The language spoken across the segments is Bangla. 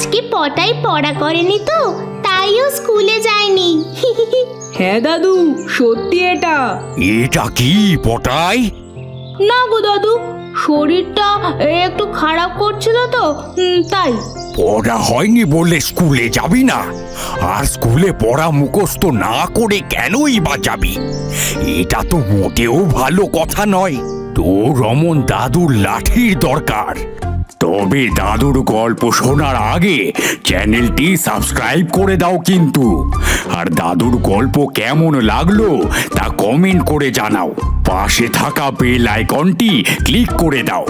আজকে পটাই পড়া করেনি তো তাইও স্কুলে যায়নি। হ্যাঁ দাদু সত্যি এটা। এটা কি পটাই না গো দাদু শরীরটা একটু খারাপ করছিল তো তাই। পড়া হয়নি বলে স্কুলে যাবি না। আর স্কুলে পড়া মুখস্থ না করে কেনই বা যাবি? এটা তো মোটেও ভালো কথা নয়। তোর রমন দাদুর লাঠির দরকার। তবে দাদুর গল্প শোনার আগে চ্যানেলটি সাবস্ক্রাইব করে দাও কিন্তু। আর দাদুর গল্প কেমন লাগল তা কমেন্ট করে জানাও। পাশে থাকা বেল আইকনটি ক্লিক করে দাও।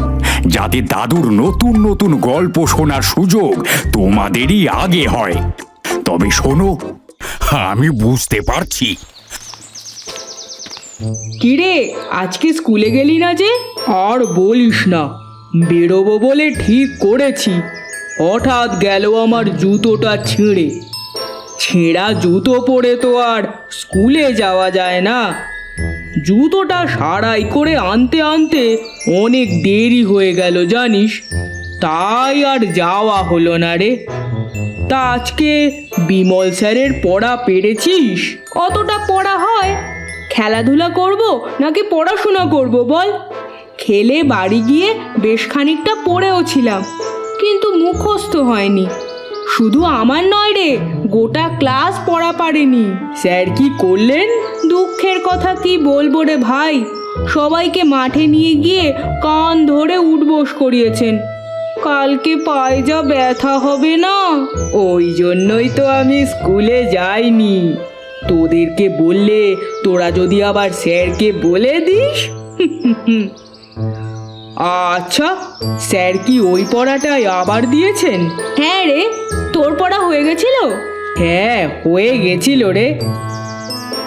যাতে দাদুর নতুন নতুন গল্প শোনার সুযোগ তোমাদেরই আগে হয়। তবে শোনো, আমি বুঝতে পারছি। কিরে, আজকে স্কুলে গেলি না যে? আর বলিস না। বেরোবো বলে ঠিক করেছি। হঠাৎ গেল আমার জুতোটা ছিঁড়ে। ছেঁড়া জুতো পরে তো আর স্কুলে যাওয়া যায় না। জুতোটা সারাই করে আনতে আনতে অনেক দেরি হয়ে গেল, জানিস? তাই আর যাওয়া হলো না রে। তা আজকে বিমল স্যারের পড়া পেরেছিস? কতটা পড়া হয়? খেলাধুলা করব নাকি পড়াশোনা করব বল? খেলে বাড়ি গিয়ে বেশ খানিকটা পড়েও ছিলাম কিন্তু মুখস্থ হয়নি। শুধু আমার নয় রে গোটা ক্লাস পড়া পারেনি। স্যার কি করলেন? দুঃখের কথা কি বলব রে ভাই? সবাইকে মাঠে নিয়ে গিয়ে কান ধরে উঠবোস করিয়েছেন। কালকে পায়ে যা ব্যথা হবে না? ওই জন্যই তো আমি স্কুলে যাইনি। তোদেরকে বললে তোরা যদি আবার স্যারকে বলে দিস? আচ্ছা স্যার কি ওই পড়াটাই আবার দিয়েছেন? হ্যাঁ রে তোর পড়া হয়ে গেছিল? হ্যাঁ হয়ে গেছিল রে।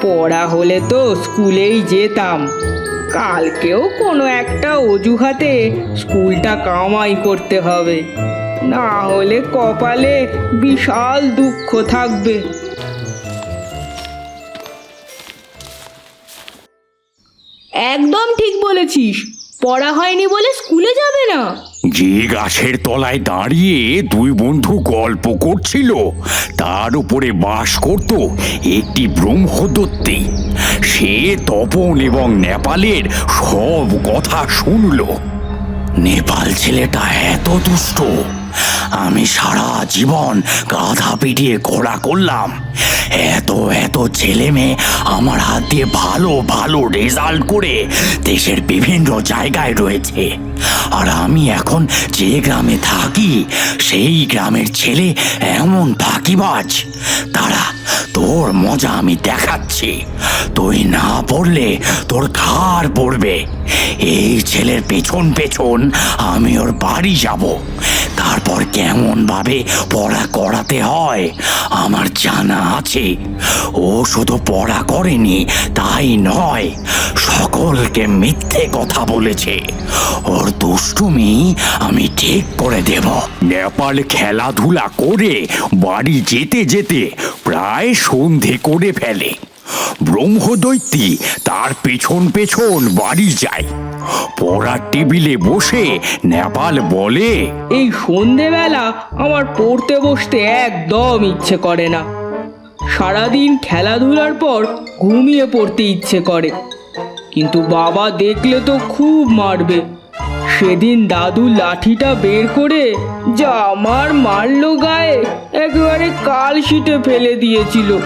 পড়া হলে তো স্কুলেই যেতাম। কালকেও কোনো একটা অজুহাতে স্কুলটা কামাই করতে হবে। না হলে কপালে বিশাল দুঃখ থাকবে। একদম ঠিক বলেছিস। পড়া হয়নি বলে স্কুলে যাবে না? যে গাছের তলায় দাঁড়িয়ে দুই বন্ধু গল্প করছিল, তার উপরে বাস করত একটি ব্রহ্মদত্তী সে তপন এবং নেপালের সব কথা শুনল। নেপাল ছেলেটা এত দুষ্ট। আমি সারা জীবন গাধা পিটিয়ে ঘোড়া করলাম। এত এত ছেলে মেয়ে আমার হাত দিয়ে ভালো ভালো রেজাল্ট করে দেশের বিভিন্ন জায়গায় রয়েছে। আর আমি এখন যে গ্রামে থাকি, সেই গ্রামের ছেলে এমন ফাঁকিবাজ। তারা তোর মজা আমি দেখাচ্ছি। তুই না পড়লে তোর ঘাড় পড়বে। এই ছেলের পেছন পেছন আমি ওর বাড়ি যাব। তারপর কেমন ভাবে পড়া করাতে হয়? আমার জানা আছে। ও শুধু পড়া করেনি, তাই নয়, সকলকে মিথ্যে কথা বলেছে। ওর দুষ্টুমি আমি ঠিক করে দেব। নেপাল খেলাধুলা করে বাড়ি যেতে যেতে প্রায় সন্ধে করে ফেলে। ব্রহ্মদৈত্যী তার পেছন পেছন বাড়ি যায়। পড়ার টেবিলে বসে নেপাল বলে, এই সন্ধেবেলা আমার পড়তে বসতে একদম ইচ্ছে করে না। সারাদিন খেলাধুলার পর ঘুমিয়ে পড়তে ইচ্ছে করে। কিন্তু বাবা দেখলে তো খুব মারবে। সেদিন দাদু লাঠিটা বের করে যা আমার মারলো গায়ে, একেবারে কাল শিটে ফেলে দিয়েছিল।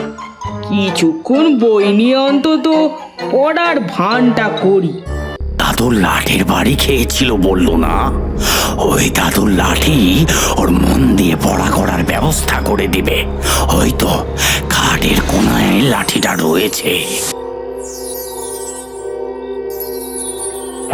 কিছুক্ষণ বই নিয়ে অন্তত পড়ার ভানটা করি। দাদুর লাঠির বাড়ি খেয়েছিল বলল না? ওই দাদুর লাঠি ওর মন দিয়ে পড়া করার ব্যবস্থা করে দিবে। হয়তো খাটের কোনায় লাঠিটা রয়েছে।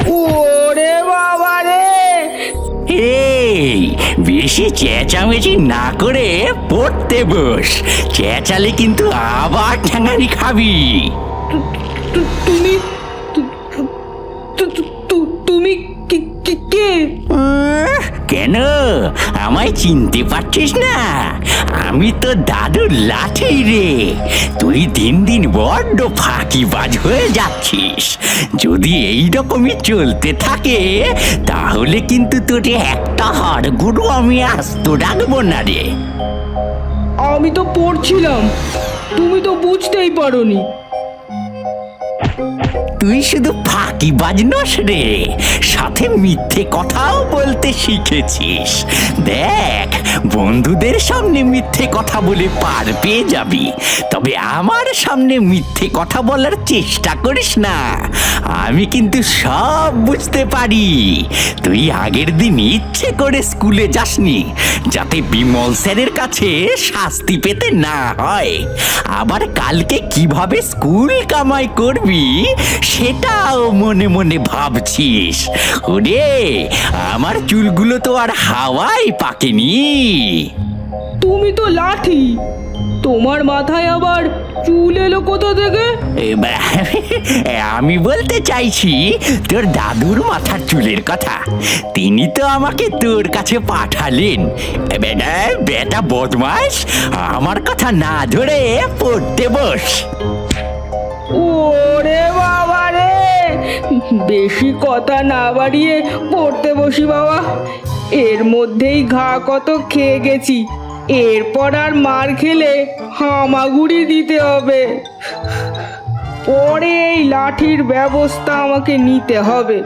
ওরে বাবা রে এই বেশি চেঁচামেচি না করে পড়তে বস। চেঁচালে কিন্তু আবার ঠ্যাঙানি খাবি। তুমি কেন? আমায় চিনতে পারছিস না? আমি তো দাদুর লাঠি রে। তুই দিন দিন বড্ড ফাঁকিবাজ হয়ে যাচ্ছিস। যদি এই রকমই চলতে থাকে, তাহলে কিন্তু তোর একটা হাড়গুড়ো আমি আস্ত ডাকবো না রে। আমি তো পড়ছিলাম। তুমি তো বুঝতেই পারোনি। তুই শুধু ফাঁকি বাজনস রে। সাথে মিথ্যে কথাও বলতে শিখেছিস। দেখ, বন্ধুদের সামনে মিথ্যে কথা বলে পার পেয়ে যাবি। তবে আমার সামনে মিথ্যে কথা বলার চেষ্টা করিস না। আমি কিন্তু সব বুঝতে পারি। তুই আগের দিন ইচ্ছে করে স্কুলে যাসনি, যাতে বিমল স্যারের কাছে শাস্তি পেতে না হয়। আবার কালকে কীভাবে স্কুল কামাই করবি? সেটাও মনে মনে ভাবছিস। ওরে আমার চুলগুলো তো আর হাওয়াই পাকেনি। তুমি তো লাঠি তোমার মাথায় আবার চুল এলো কোথা থেকে? আমি বলতে চাইছি তোর দাদুর মাথার চুলের কথা। তিনি তো আমাকে তোর কাছে পাঠালেন। বেটা বদমাস আমার কথা না ধরে পড়তে বস। ওরে বাবা রে। বেশি কথা না বাড়িয়ে পড়তে বসি বাবা। এর মধ্যেই ঘা কত খেয়ে গেছি। এরপর আর মার খেলে হামাগুড়ি দিতে হবে। পরে এই লাঠির ব্যবস্থা আমাকে নিতে হবে।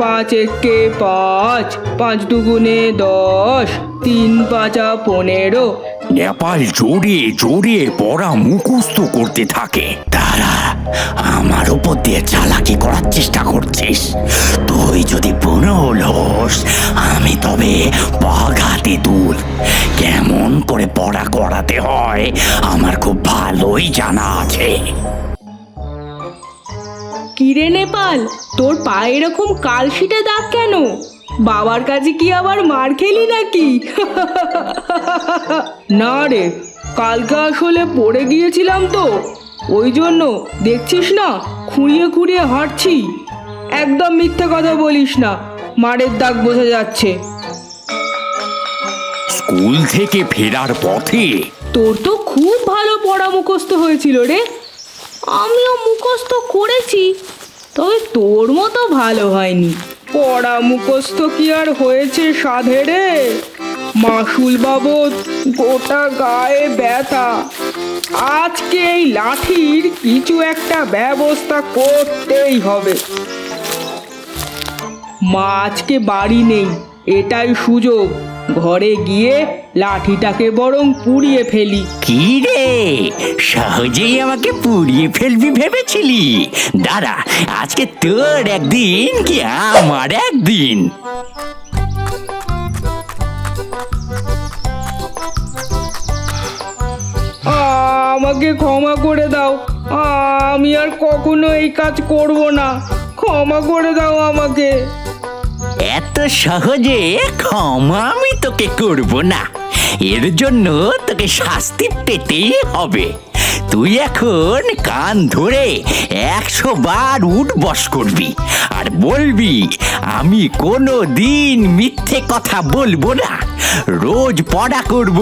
পাঁচ একে পাঁচ পাঁচ দুগুণে দশ, তিন পাঁচা পনেরো নেপাল জোরে জোরে পড়া মুখস্থ করতে থাকে। তারা আমার উপর দিয়ে চালাকি করার চেষ্টা করছিস। তুই যদি পুনল আমি তবে বাঘাতে দূর কেমন করে পড়া করাতে হয়, আমার খুব ভালোই জানা আছে। কিরে নেপাল, তোর পায়ে এরকম কালশিটে দাগ কেন? বাবার কাছে কি আবার মার খেলি নাকি? না রে কালকে আসলে পড়ে গিয়েছিলাম তো। ওই জন্য দেখছিস না খুঁড়িয়ে খুঁড়িয়ে হাঁটছি। একদম মিথ্যে কথা বলিস না মারের দাগ বোঝা যাচ্ছে। স্কুল থেকে ফেরার পথে তোর তো খুব ভালো পড়া মুখস্থ হয়েছিল রে। আমিও মুখস্থ করেছি তবে তোর মতো ভালো হয়নি। পড়া মুখস্থ কি আর হয়েছে সাধে রে? মাসুল বাবদ গোটা গায়ে ব্যথা। আজকে এই লাঠির কিছু একটা ব্যবস্থা করতেই হবে। মা আজকে বাড়ি নেই, এটাই সুযোগ। ঘরে গিয়ে লাঠিটাকে বরং পুড়িয়ে ফেলি। কি রে? সহজেই আমাকে পুড়িয়ে ফেলবি ভেবেছিলি। দাঁড়া আজকে তোর একদিন কি আমার একদিন? আমাকে ক্ষমা করে দাও। আমি আর কখনো এই কাজ করব না। ক্ষমা করে দাও আমাকে। এত সহজে ক্ষমা আমি তোকে করব না। এর জন্য তোকে শাস্তি পেতেই হবে। তুই এখন কান ধরে একশো বার উঠ বস করবি আর বলবি, আমি কোনো দিন মিথ্যে কথা বলব না। রোজ পড়া করব,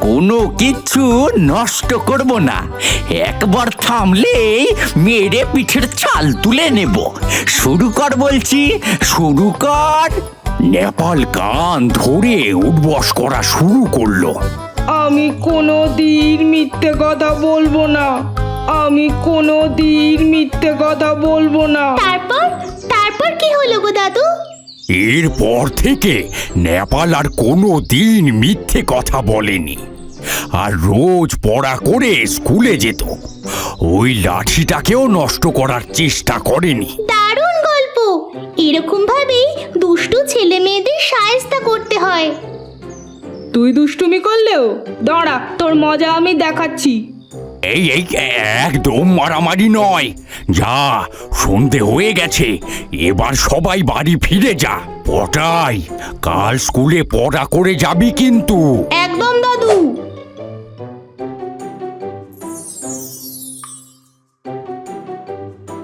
কোনো কিছু নষ্ট করব না। একবার থামলেই মেরে পিঠের চাল তুলে নেব। শুরু কর বলছি, শুরু কর। নেপাল গান ধরে উঠবস করা শুরু করল। আমি কোনো দিন মিথ্যে কথা বলব না। আমি কোনো দিন মিথ্যে কথা বলব না। তারপর? তারপর কি হলো গো দাদু? এরপর থেকে নেপাল আর কোনো দিন মিথ্যে কথা বলেনি। আর রোজ পড়া করে স্কুলে যেত। ওই লাঠিটাকেও নষ্ট করার চেষ্টা করেনি। এরকম ভাবেই দুষ্টু ছেলে মেয়েদের সায়স্তা করতে হয়। তুই দুষ্টুমি করলেও? দাঁড়া তোর মজা আমি দেখাচ্ছি। এই এই একদম মারামারি নয়। যা সন্ধে হয়ে গেছে। এবার সবাই বাড়ি ফিরে যা। পটাই কাল স্কুলে পড়া করে যাবি কিন্তু। একদম দাদু।